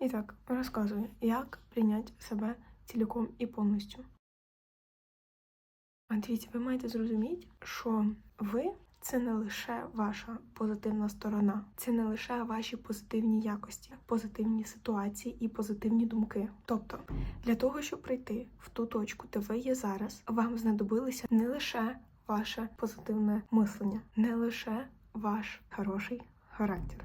І так, розказую, як прийняти себе цілком і повністю. А Дивіться, ви маєте зрозуміти, що ви це не лише ваша позитивна сторона, це не лише ваші позитивні якості, позитивні ситуації і позитивні думки. Тобто, для того, щоб прийти в ту точку, де ви є зараз, вам знадобилося не лише ваше позитивне мислення, не лише ваш хороший характер.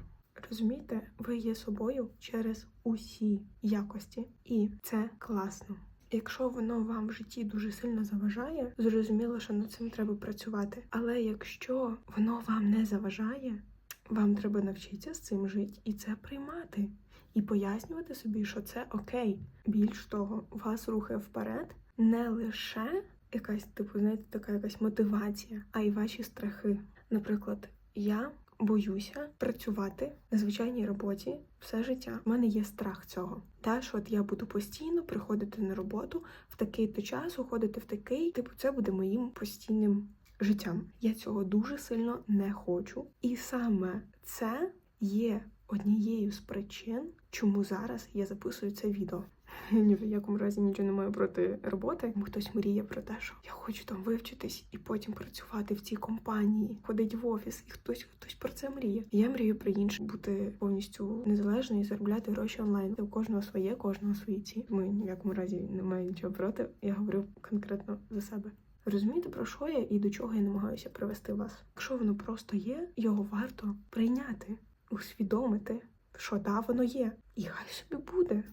Розумієте, ви є собою через усі якості, і це класно. Якщо воно вам в житті дуже сильно заважає, зрозуміло, що над цим треба працювати. Але якщо воно вам не заважає, вам треба навчитися з цим жити і це приймати, і пояснювати собі, що це окей. Більш того, вас рухає вперед не лише якась, типу, знаєте, така якась мотивація, а й ваші страхи. Наприклад, я боюся працювати на звичайній роботі все життя. У мене є страх цього. Та що от я буду постійно приходити на роботу в такий то час, уходити в такий, типу, це буде моїм постійним життям. Я цього дуже сильно не хочу. І саме це є однією з причин, чому зараз я записую це відео. Ні в якому разі нічого не маю проти роботи. Хтось мріє про те, що я хочу там вивчитись і потім працювати в цій компанії, ходить в офіс, і хтось хтось про це мріє. Я мрію про інше бути повністю незалежною і заробляти гроші онлайн. У кожного своє, кожного свої ці. Ми ні в якому разі не маю нічого проти. Я говорю конкретно за себе. Розумієте, про що я і до чого я намагаюся привести вас? Якщо воно просто є, його варто прийняти, усвідомити, що да, воно є, і хай собі буде.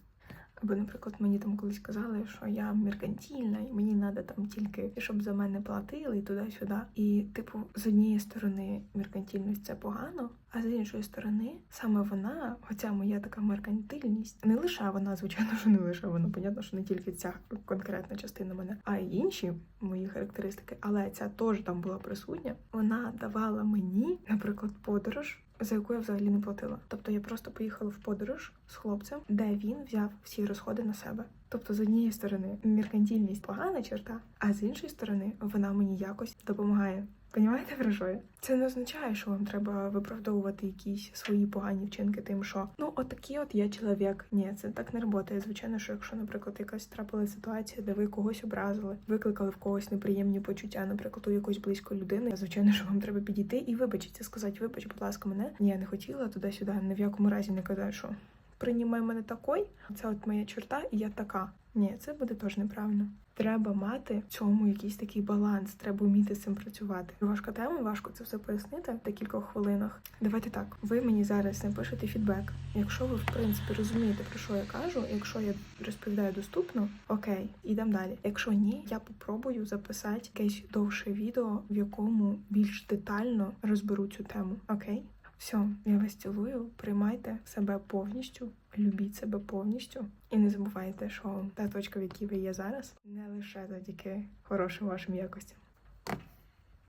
Або, наприклад, мені там колись казали, що я меркантільна, і мені треба там тільки, щоб за мене платили і туди-сюди. І, типу, з однієї сторони, меркантільність це погано, а з іншої сторони, саме вона, оця моя така меркантильність, не лише вона, звичайно, що не лише вона, понятно, що не тільки ця конкретна частина мене, а й інші мої характеристики, але ця теж там була присутня. Вона давала мені, наприклад, подорож за яку я взагалі не платила. Тобто я просто поїхала в подорож з хлопцем, де він взяв всі розходи на себе. Тобто, з однієї сторони, меркантильність погана черта, а з іншої сторони, вона мені якось допомагає. Понімаєте, я? Це не означає, що вам треба виправдовувати якісь свої погані вчинки, тим, що ну отакий от я чоловік. Ні, це так не працює. Звичайно, що якщо, наприклад, якась трапила ситуація, де ви когось образили, викликали в когось неприємні почуття, наприклад, у якоїсь близької людини, звичайно, що вам треба підійти і вибачитися, сказати, вибач, будь ласка, мене ні, я не хотіла туди-сюди, ні в якому разі не казати, що приймай мене такой, це от моя черта, і я така. Ні, це буде теж неправильно. Треба мати в цьому якийсь такий баланс, треба вміти з цим працювати. Важка тема, важко це все пояснити в декількох хвилинах. Давайте так. Ви мені зараз напишете фідбек. Якщо ви в принципі розумієте, про що я кажу, якщо я розповідаю доступно, окей, ідемо далі. Якщо ні, я попробую записати якесь довше відео, в якому більш детально розберу цю тему. Окей? Все, я вас цілую, приймайте себе повністю, любіть себе повністю. І не забувайте, що та точка, в якій ви є зараз, не лише завдяки хорошим вашим якостям.